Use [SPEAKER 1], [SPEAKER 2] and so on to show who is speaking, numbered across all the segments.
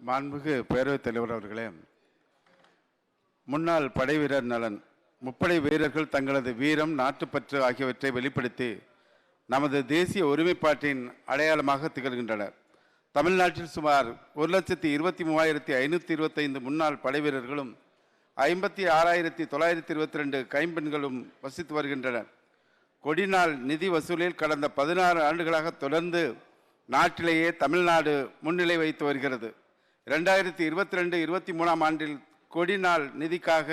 [SPEAKER 1] மாண்புகு பேரவைத் தலைவர் அவர்களே முன்னாள் படை வீரர் நலன் முப்படை வீரர்கள் தங்களது வீரம் நாட்டுப்பற்று ஆகியவற்றை வெளிப்படுத்தி நமது தேசிய ஒருமைப்பாட்டின் அடையாளமாக திகழ்கின்றனர் தமிழ்நாட்டில் சுமார் ஒரு லட்சத்தி இருபத்தி மூவாயிரத்தி ஐநூற்றி இருபத்தைந்து முன்னாள் படை வீரர்களும் ஐம்பத்தி ஆறாயிரத்தி தொள்ளாயிரத்தி இருபத்தி ரெண்டு கைம்பெண்களும் வசித்து வருகின்றனர். கொடிநாள் நிதி வசூலில் கடந்த பதினாறு ஆண்டுகளாக தொடர்ந்து நாட்டிலேயே தமிழ்நாடு முன்னிலை வைத்து வருகிறது. ரெண்டாயிரத்தி இருபத்தி ரெண்டு இருபத்தி மூணாம் ஆண்டில் கொடி நாள் நிதிக்காக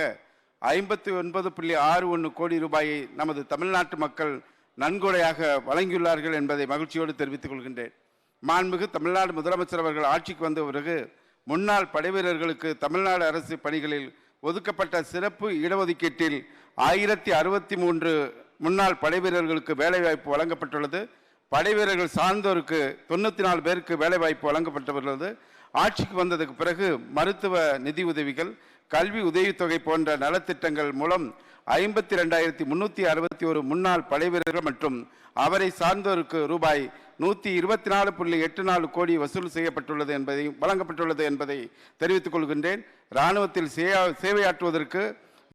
[SPEAKER 1] ஐம்பத்தி ஒன்பது புள்ளி ஆறு ஒன்று கோடி ரூபாயை நமது தமிழ்நாட்டு மக்கள் நன்கொடையாக வழங்கியுள்ளார்கள் என்பதை மகிழ்ச்சியோடு தெரிவித்துக் கொள்கின்றேன். மாண்புமிகு தமிழ்நாடு முதலமைச்சர் அவர்கள் ஆட்சிக்கு வந்த பிறகு முன்னாள் படைவீரர்களுக்கு தமிழ்நாடு அரசு பணிகளில் ஒதுக்கப்பட்ட சிறப்பு இடஒதுக்கீட்டில் ஆயிரத்தி அறுபத்தி மூன்று முன்னாள் படைவீரர்களுக்கு வேலைவாய்ப்பு வழங்கப்பட்டுள்ளது. படைவீரர்கள் சார்ந்தோருக்கு தொண்ணூற்றி நாலு பேருக்கு வேலைவாய்ப்பு வழங்கப்பட்டுள்ளது. ஆட்சிக்கு வந்ததுக்கு பிறகு மருத்துவ நிதி உதவிகள் கல்வி உதவித்தொகை போன்ற நலத்திட்டங்கள் மூலம் ஐம்பத்தி ரெண்டாயிரத்தி முன்னூற்றி அறுபத்தி ஒரு முன்னாள் படைவீரர்கள் மற்றும் அவரை சார்ந்தோருக்கு ரூபாய் நூற்றி இருபத்தி நாலு புள்ளி எட்டு நாலு கோடி வசூல் செய்யப்பட்டுள்ளது என்பதை வழங்கப்பட்டுள்ளது என்பதை தெரிவித்துக் கொள்கின்றேன். இராணுவத்தில் சேவையாற்றுவதற்கு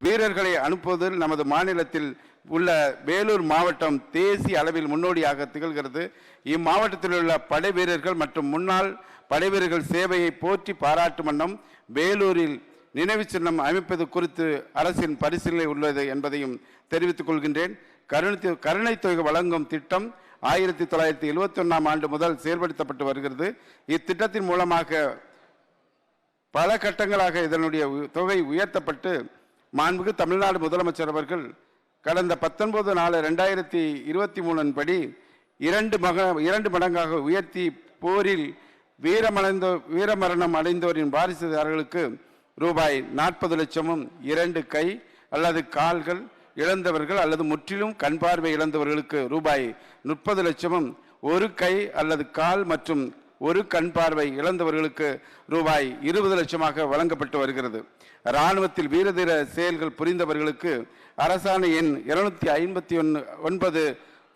[SPEAKER 1] வீரர்களை அனுப்புவதில் நமது மாநிலத்தில் உள்ள வேலூர் மாவட்டம் தேசிய அளவில் முன்னோடியாக திகழ்கிறது. இம்மாவட்டத்தில் உள்ள படை வீரர்கள் மற்றும் முன்னாள் படை வீரர்கள் சேவையை போற்றி பாராட்டும் வண்ணம் வேலூரில் நினைவு சின்னம் அமைப்பது குறித்து அரசின் பரிசீலனை உள்ளது என்பதையும் தெரிவித்துக் கொள்கின்றேன். கருணை கருணை தொகை வழங்கும் திட்டம் ஆயிரத்தி தொள்ளாயிரத்தி எழுபத்தி ஒன்றாம் ஆண்டு முதல் செயல்படுத்தப்பட்டு வருகிறது. இத்திட்டத்தின் மூலமாக பல கட்டங்களாக இதனுடைய உ- தொகை உயர்த்தப்பட்டு மாண்புக்கு தமிழ்நாடு முதலமைச்சர் அவர்கள் கடந்த பத்தொன்பது நாலு ரெண்டாயிரத்தி இருபத்தி மூணின் படி இரண்டு மக இரண்டு மடங்காக உயர்த்தி போரில் வீரமடைந்த வீரமரணம் அடைந்தோரின் வாரிசுதாரர்களுக்கு ரூபாய் நாற்பது லட்சமும் இரண்டு கை அல்லது கால்கள் இழந்தவர்கள் அல்லது முற்றிலும் கண் பார்வை இழந்தவர்களுக்கு ரூபாய் முப்பது லட்சமும் ஒரு கை அல்லது கால் மற்றும் ஒரு கண் பார்வை இழந்தவர்களுக்கு ரூபாய் இருபது லட்சமாக வழங்கப்பட்டு வருகிறது. இராணுவத்தில் வீரதீர செயல்கள் புரிந்தவர்களுக்கு அரசாணை எண் இருநூத்தி ஐம்பத்தி ஒன்று ஒன்பது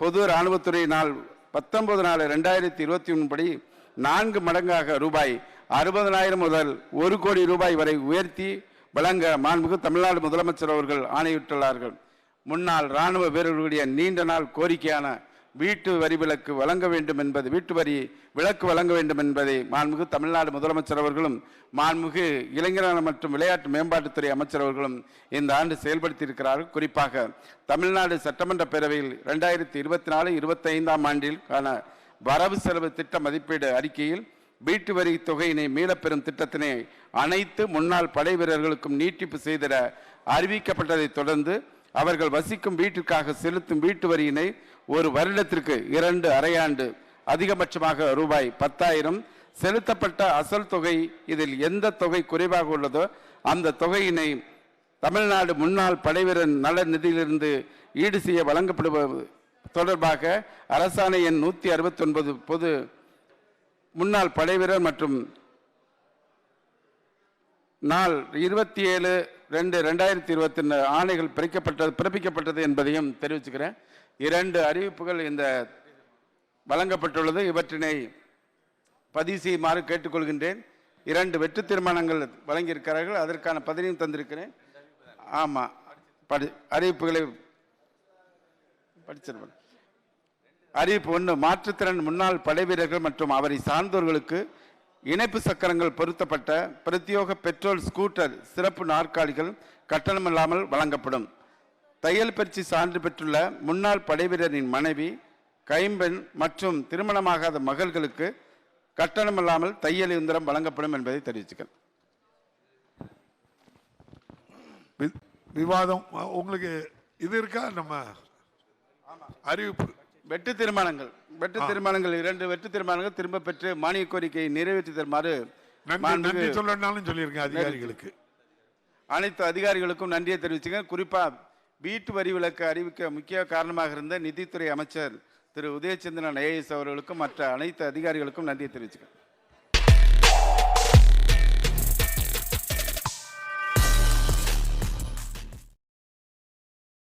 [SPEAKER 1] பொது இராணுவத்துறை நாள் பத்தொன்பது நாலு ரெண்டாயிரத்தி இருபத்தி ஒன்று படி நான்கு மடங்காக ரூபாய் அறுபதனாயிரம் முதல் ஒரு கோடி ரூபாய் வரை உயர்த்தி வழங்க மாண்புமிகு தமிழ்நாடு முதலமைச்சர் அவர்கள் ஆணையிட்டுள்ளார்கள். முன்னாள் இராணுவ வீரர்களுடைய நீண்ட நாள் கோரிக்கையான வீட்டு வரி விலக்கு வழங்க வேண்டும் என்பது வீட்டு வரி விலக்கு வழங்க வேண்டும் என்பதை மாண்புமிகு தமிழ்நாடு முதலமைச்சர் அவர்களும் மாண்புமிகு இளைஞரான மற்றும் விளையாட்டு மேம்பாட்டுத்துறை அமைச்சர் அவர்களும் இந்த ஆண்டு செயல்படுத்தியிருக்கிறார்கள். குறிப்பாக தமிழ்நாடு சட்டமன்ற பேரவையில் ரெண்டாயிரத்தி இருபத்தி நாலு இருபத்தி ஐந்தாம் வரவு செலவு திட்ட மதிப்பீடு அறிக்கையில் வீட்டு வரி தொகையினை மீளப்பெறும் திட்டத்தினை அனைத்து முன்னாள் படை வீரர்களுக்கும் நீட்டிப்பு செய்திட அறிவிக்கப்பட்டதைத் தொடர்ந்து அவர்கள் வசிக்கும் வீட்டிற்காக செலுத்தும் வீட்டு வரியினை ஒரு வருடத்திற்கு இரண்டு அரையாண்டு அதிகபட்சமாக ரூபாய் பத்தாயிரம். செலுத்தப்பட்ட அசல் தொகை இதில் எந்த தொகை குறைவாக உள்ளதோ அந்த தொகையினை தமிழ்நாடு முன்னாள் படைவீரர் நல நிதியிலிருந்து ஈடு செய்ய வழங்கப்படுவது தொடர்பாக அரசாணை எண் நூற்றி அறுபத்தி ஒன்பது பொது முன்னாள் படைவீரர் மற்றும் நாள் இருபத்தி ஏழு ரெண்டு ரெண்டாயிரத்தி இருபத்தி ஆணைகள் பிறக்கப்பட்டது பிறப்பிக்கப்பட்டது என்பதையும் தெரிவிச்சுக்கிறேன். இரண்டு அறிவிப்புகள் இந்த வழங்கப்பட்டுள்ளது. இவற்றினை பதிவு செய்யுமாறு கேட்டுக்கொள்கின்றேன். இரண்டு வெற்று தீர்மானங்கள் வழங்கியிருக்கிறார்கள். அதற்கான பதிவையும் தந்திருக்கிறேன். ஆமாம் படி அறிவிப்புகளை படிச்சிருப்பேன். அறிவிப்பு ஒன்று மாற்றுத்திறன் முன்னாள் படைவீரர்கள் மற்றும் அவரை சார்ந்தோர்களுக்கு இணைப்பு சக்கரங்கள் பொருத்தப்பட்ட பிரத்யோக பெட்ரோல் ஸ்கூட்டர் சிறப்பு நாற்காலிகள் கட்டணமில்லாமல் வழங்கப்படும். தையல் பயிற்சி சான்று பெற்றுள்ள முன்னாள் படைவீரரின் மனைவி கைம்பெண் மற்றும் திருமணமாகாத மகள்களுக்கு கட்டணமில்லாமல் தையல் இயந்திரம் வழங்கப்படும் என்பதை தெரிவிச்சுக்கிறேன்
[SPEAKER 2] விவாதம் உங்களுக்கு இது இருக்கா? நம்ம அறிவிப்பு.
[SPEAKER 1] வெட்டு தீர்மானங்கள் வெட்டு தீர்மானங்கள் இரண்டு வெட்டு தீர்மானங்கள் திரும்ப பெற்று மானிய கோரிக்கையை நிறைவேற்றி தருமாறு
[SPEAKER 2] சொல்லியிருக்கேன் அதிகாரிகளுக்கு.
[SPEAKER 1] அனைத்து அதிகாரிகளுக்கும் நன்றியை தெரிவிச்சுங்க குறிப்பா வீட்டு வரி விலக்கு அறிவிக்க முக்கிய காரணமாக இருந்த நிதித்துறை அமைச்சர் திரு. உதயச்சந்திரன் ஐஏஎஸ் அவர்களுக்கும் மற்ற அனைத்து அதிகாரிகளுக்கும் நன்றியை தெரிவிச்சுக்கிறேன்.